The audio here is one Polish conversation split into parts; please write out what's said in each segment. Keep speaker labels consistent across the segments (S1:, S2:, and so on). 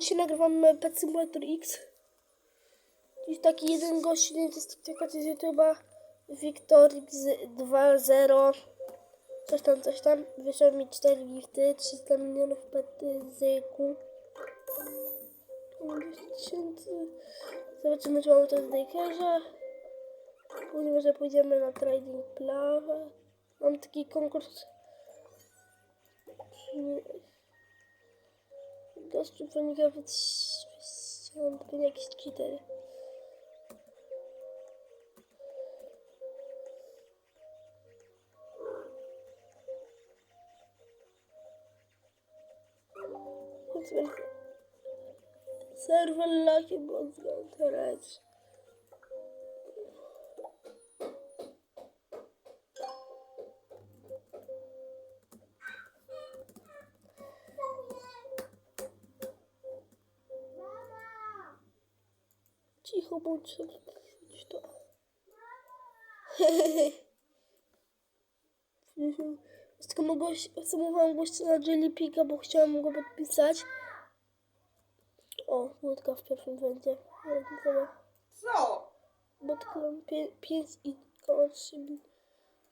S1: Dzisiaj nagrywam Pet Simulator X. Dziś taki jeden gość, nie to jest taka z YouTube'a. Wiktor 2.0. Coś tam, coś tam. Wyszło mi 4 gifty, 300 milionów petyzyku. 200 tysięcy. Zobaczymy, czy mamy to w Dakerze. Później może pójdziemy na Trading Plawę. Mam taki konkurs. Gościu wynika w on pewnie jakiś cheater. Więc będzie serwer Cicho bądź sobie wrzuć to. Tylko mogę, zamówiłam gościa na Jelly Pika, bo chciałam go podpisać. O, łódka w pierwszym będzie.
S2: Co?
S1: Bo tylko mam 5 i koło 3.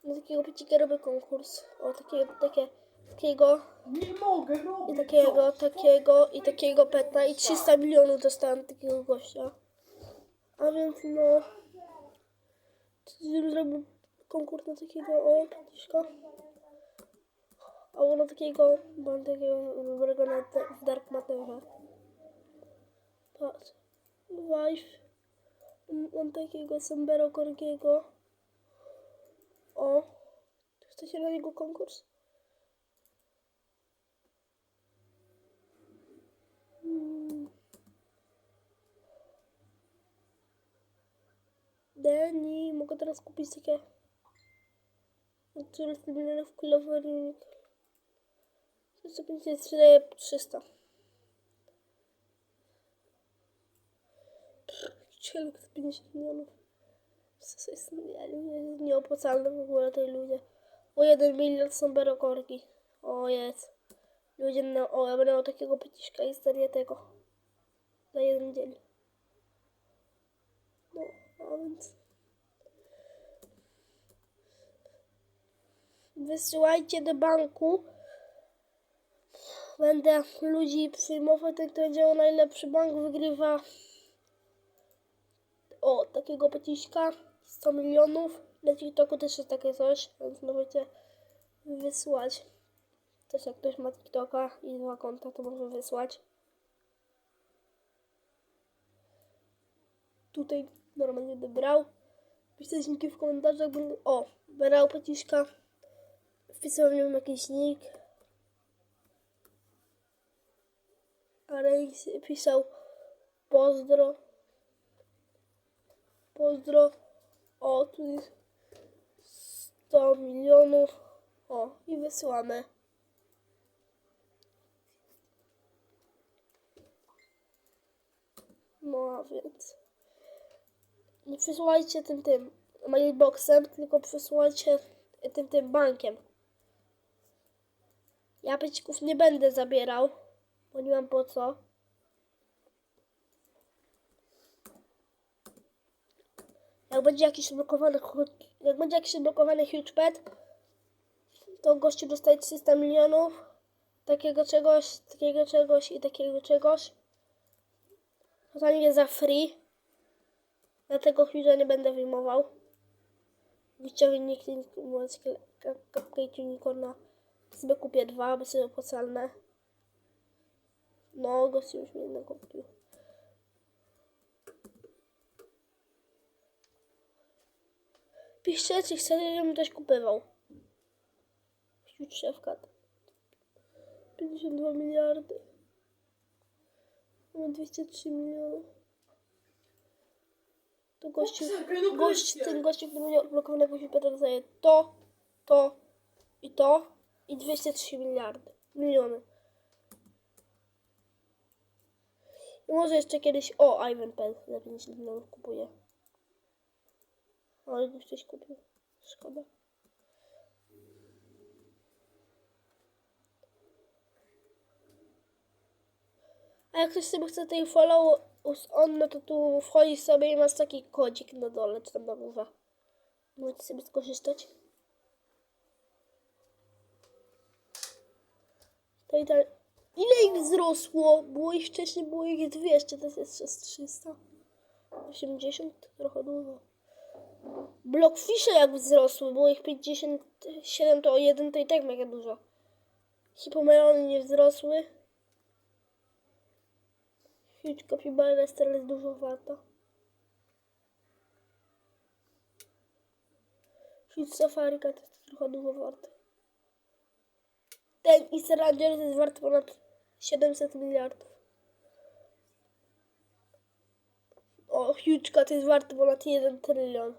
S1: Na takiego picika robię konkurs. O, takiego, takie, takiego,
S2: Nie mogę
S1: i
S2: robić.
S1: takiego,
S2: co?
S1: takiego, i takiego peta. I 300 milionów dostałem takiego gościa. A więc no... Zrobił konkurs na takiego, o, piciszka. Albo na takiego, mam takiego dobrego na Dark Matterze. Patrz. Wife. Mam takiego Sambero Korgiego. O. Chcecie na niego konkurs? Dani, mogę teraz kupić takie 400 milionów kilowattów. 150 sprzedaję po 300. Cieluk z 50 milionów. Co jest nie, nie, nieopłacalne w ogóle tej ludzie. O 1 milion są berokorki. O jest. Ludzie, no, o ja będę miał takiego pyciszka i stanie tego. Za jeden dzień. No, a więc... Wysyłajcie do banku. Będę ludzi przyjmował, ten kto będzie najlepszy bank wygrywa o takiego pociska 100 milionów. Na TikToku też jest takie coś, więc możecie wysłać. Też jak ktoś ma TikToka i dwa konta, to może wysłać. Tutaj normalnie będę brał. Piszcie linki w komentarzach. O, brał pociska. Wpisałem w nim jakiś nick. A Rex pisał pozdro. Pozdro. O, tu jest 100 milionów. O, i wysyłamy. No a więc. Nie przesyłajcie tym tym mailboxem, tylko przesyłajcie tym tym bankiem. Ja pycików nie będę zabierał, bo nie mam po co. Jak będzie jakiś blokowany, jak będzie jakiś blokowany huge pet, to gościu dostaje 300 milionów takiego czegoś, takiego czegoś i takiego czegoś. Totalnie za free. Dlatego huge'a nie będę wyjmował. Wyjściowy nikt nie Cupcake Unicorna. Sobie kupię dwa, by sobie opłacalne. No, gościu już mi jedno kupił. Piszcie, czy chcecie, żebym też kupywał. Huge szefkat. 52 miliardy. Mamy 203 miliony. To gościu,
S2: no
S1: gość,
S2: goście.
S1: ten gościu, który będzie odblokowanego Jupiter daje to, to i to i 203 miliardy. Miliony. I może jeszcze kiedyś, o, Ivan Pell za 50 milionów kupuję. Ale już ktoś kupił. Szkoda. A jak ktoś sobie chce tej follow on, no to tu wchodzi sobie i masz taki kodzik na dole, czy tam na górze. Możecie sobie skorzystać. To tak. Ile ich wzrosło? Było ich wcześniej, było ich 200, teraz jest przez 300. 80, trochę dużo. Blockfishe jak wzrosły, było ich 57, to o jeden to i tak mega dużo. Hipomelony nie wzrosły. Huge Capybara jest teraz dużo warta. Huge Safari Cat jest trochę dużo warty. Ten Easter Ranger jest wart ponad 700 miliardów. O, Huge Cat jest wart ponad 1 trylion.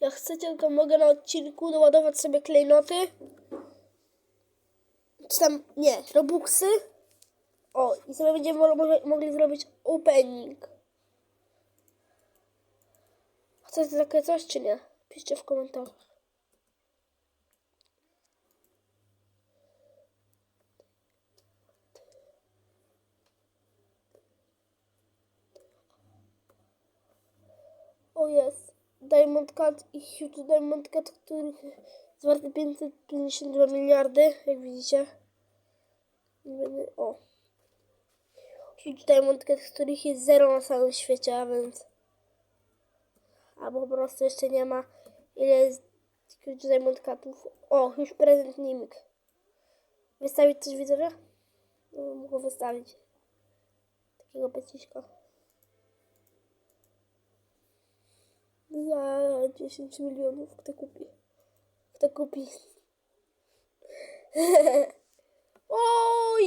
S1: Jak chcecie, to mogę na odcinku doładować sobie klejnoty. Czy tam, nie, robuxy. O, i sobie będziemy mo- mo- mogli zrobić opening. Chcecie takie coś, czy nie? Piszcie w komentarzach. O jest. Diamond Cut i Huge Diamond Cut, który jest warty 552 miliardy, jak widzicie. O. Huge Diamond Cut, których jest zero na całym świecie, a więc... Albo po prostu jeszcze nie ma. Ile jest Huge Diamond Cutów? O, już prezent Nimik. Wystawić coś widzowie? No, mogę wystawić. Takiego peciśka. Za 10 milionów kto kupi? Kto kupi? Oj!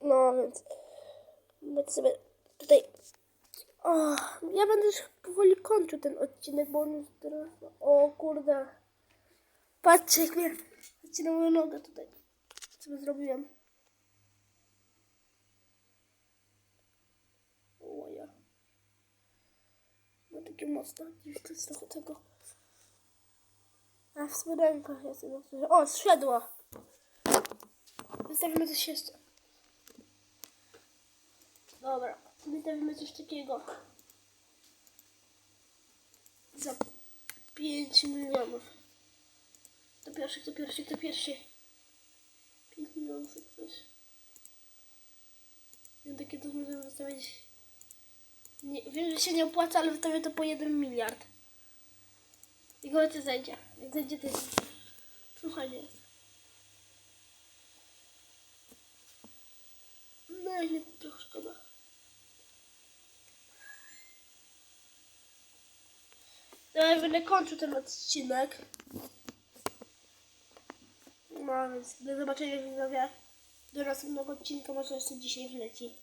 S1: No więc będę sobie tutaj. Ja będę już powoli kończył ten odcinek, bo on już teraz. O kurde. Patrzcie, jak mnie. Patrzcie moją nogę tutaj. Co zrobiłem. O ja. Gdzieś to jest trochę tego. A w spodenkach jest jedno coś. O, zszedło! Wystawimy coś jeszcze. Dobra, wystawimy coś takiego. Za 5 milionów. To pierwszy, to pierwszy, to pierwszy. 5 milionów coś. Wiem, takie to możemy wystawić. Nie, wiem, że się nie opłaca, ale wystawię to po 1 miliard. I go to zejdzie. Jak zejdzie, to jest. Słuchaj, nie jest. No i nie, trochę szkoda. No będę kończył ten odcinek. No więc do zobaczenia widzowie. Do następnego odcinka może jeszcze dzisiaj wleci.